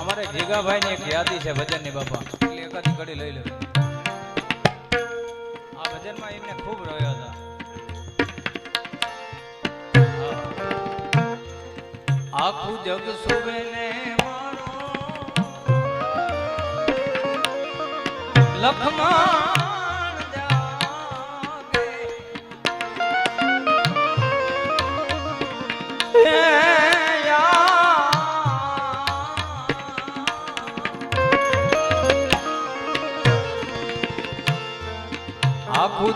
અમારે જીગાભાઈ ની એક યાદી છે ભજનની બાપા. એટલે એકાદી ઘડી લઈ લે. આ ભજનમાં એમને ખૂબ રહ્યો હતા. આખું જગ સુવે ને લખમાં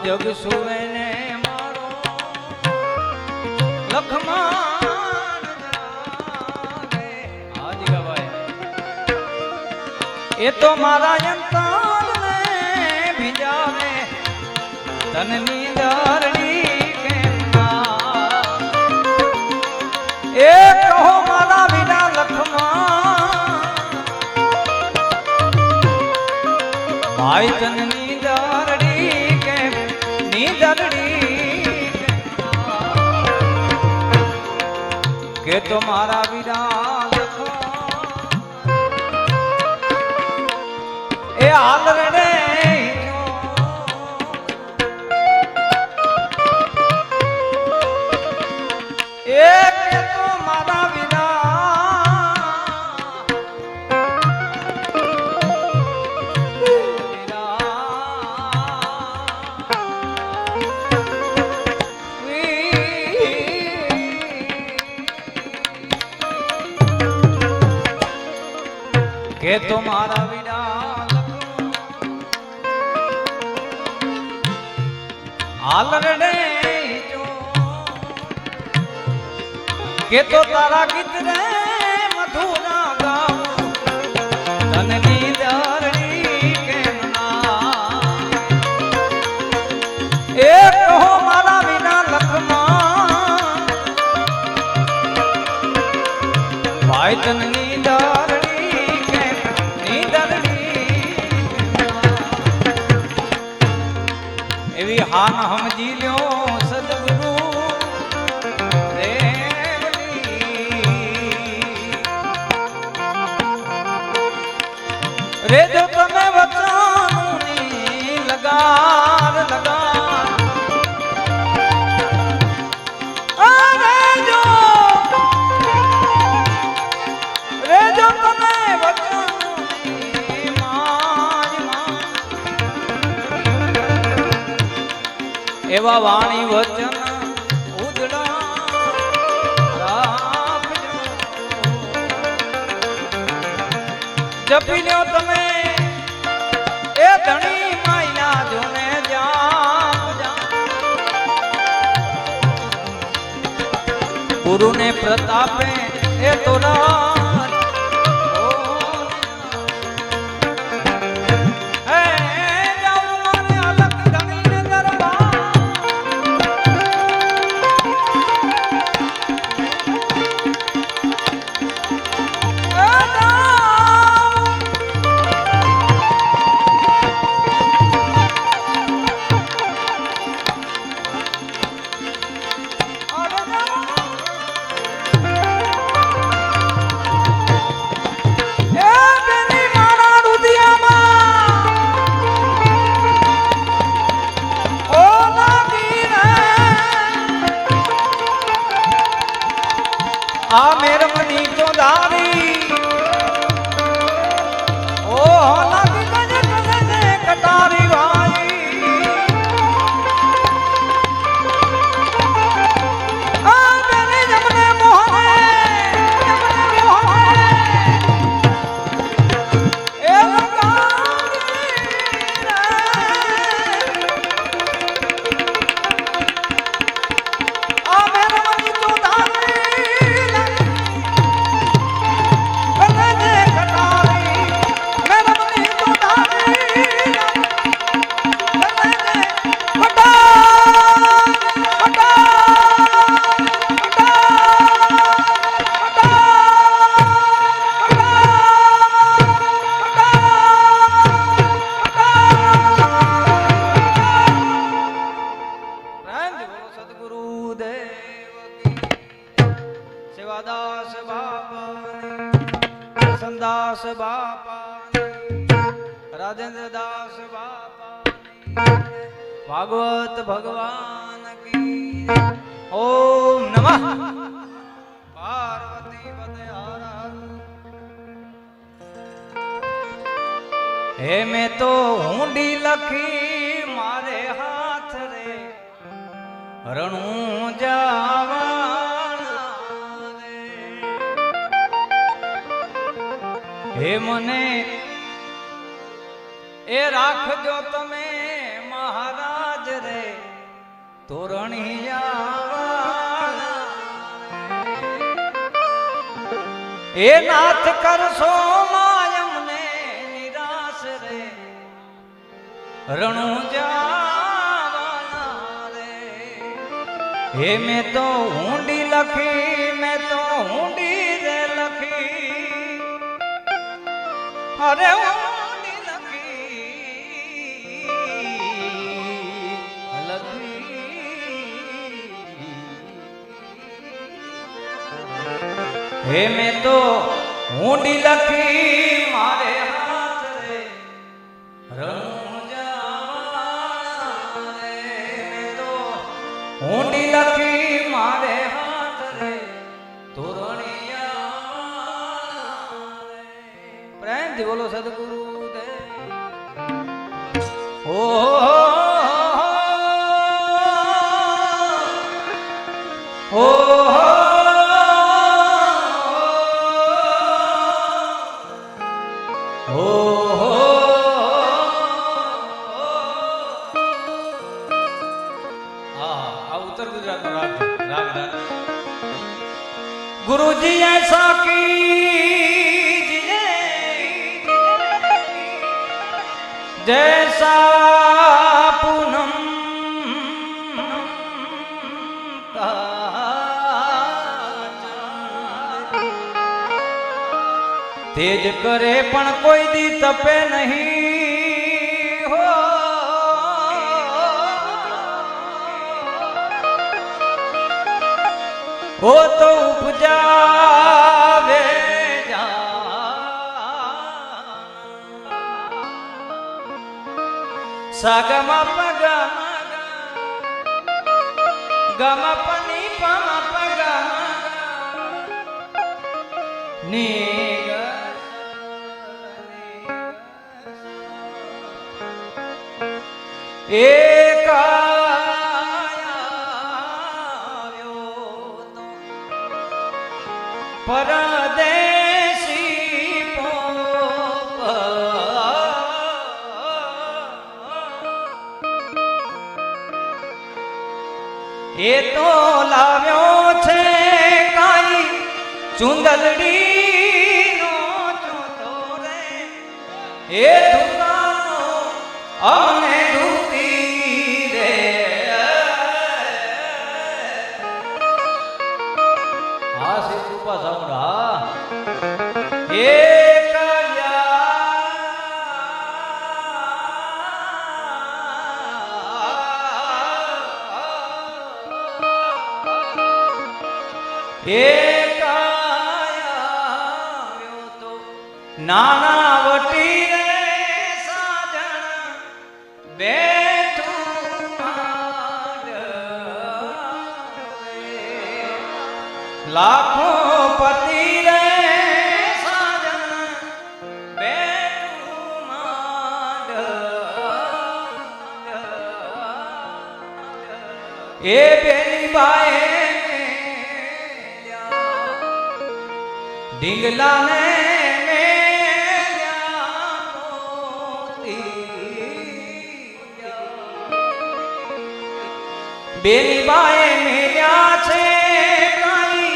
જગ સુવે ને મારો લખમાં જાગે. હા એ તો મારા અંતરને ભીંજાવે તનની દારડી કેમ ના? એ કહો મારા વિના લખમા ભાઈ દારડી કેમ ની કે તો મારા વિરા એ હાલ રે કે તો તારા ગીત રે મધુરા ગાઉં. તનની દરણી કેમ ના? એ કહો મારા વિના લખમાં. ભાઈ તનની દરણી કેમ ની દરણી એવી હાન સમજી લ્યો એવા વાણી વચન જપી લો તમે. એ ધણી માયા જોને ગુરુને પ્રતાપે એ તોરા હે આ મેરમની તો દારી ઓ લાગી ભાગવત ભગવાન કી ઓમ નમઃ. પાર્વતી હર. હે મેં તો ઊંડી લખી મારે હાથ રે. રણું જાવા હે મને એ રાખજો તમે તોરણિયા એ નાથ કરશો માયમને નિરાશ રે. રણુ હે મેં તો ઊંડી લખી, મેં તો ઊંડી રે લખી. અરે હે મેં તો ઊંડી લખી મારે હાથ રે. રણું તેજ કરે પણ કોઈ દી તપે નહીં. હો. હો તો ઉપજાવે સાગમ પગ ગમ પની પમ પગની પરદેશી એ તો લાવ્યો છે કાઈ ચુંદલડી નો ચોથો રે. એ નાના વટી રે સાજણ બેઠું. લાખો પતિ રે સાજણ બેઠું. એ બેની બાએ ઢીંગલા ને બેની બાએ મેલ્યા છે કાઈ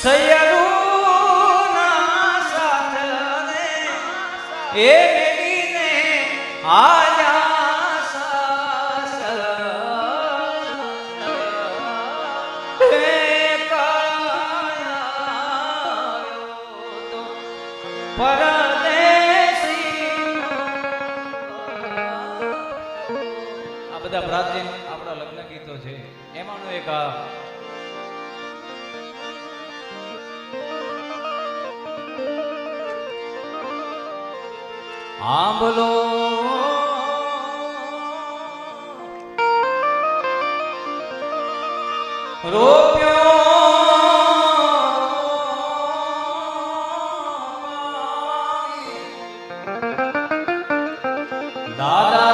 સૈયદોના સાથ એ મેલીને આયા का। આંબલો રોપ્યો દાદા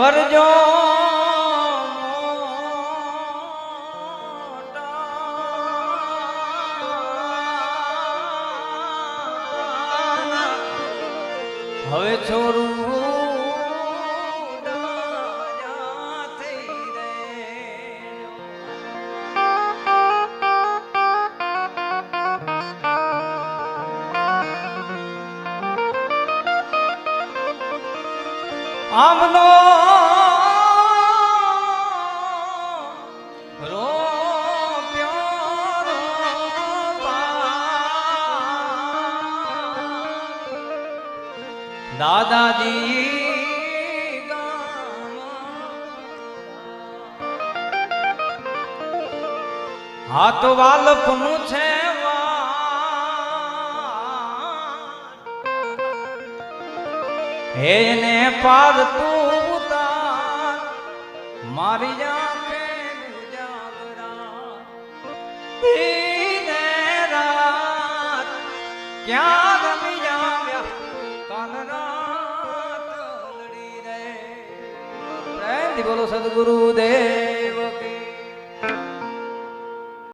કરજો હવે છોરું દાદાજી. હાથ વાલપનું છે એને પાર તું મારી જાન બોલો સદગુરુદેવ.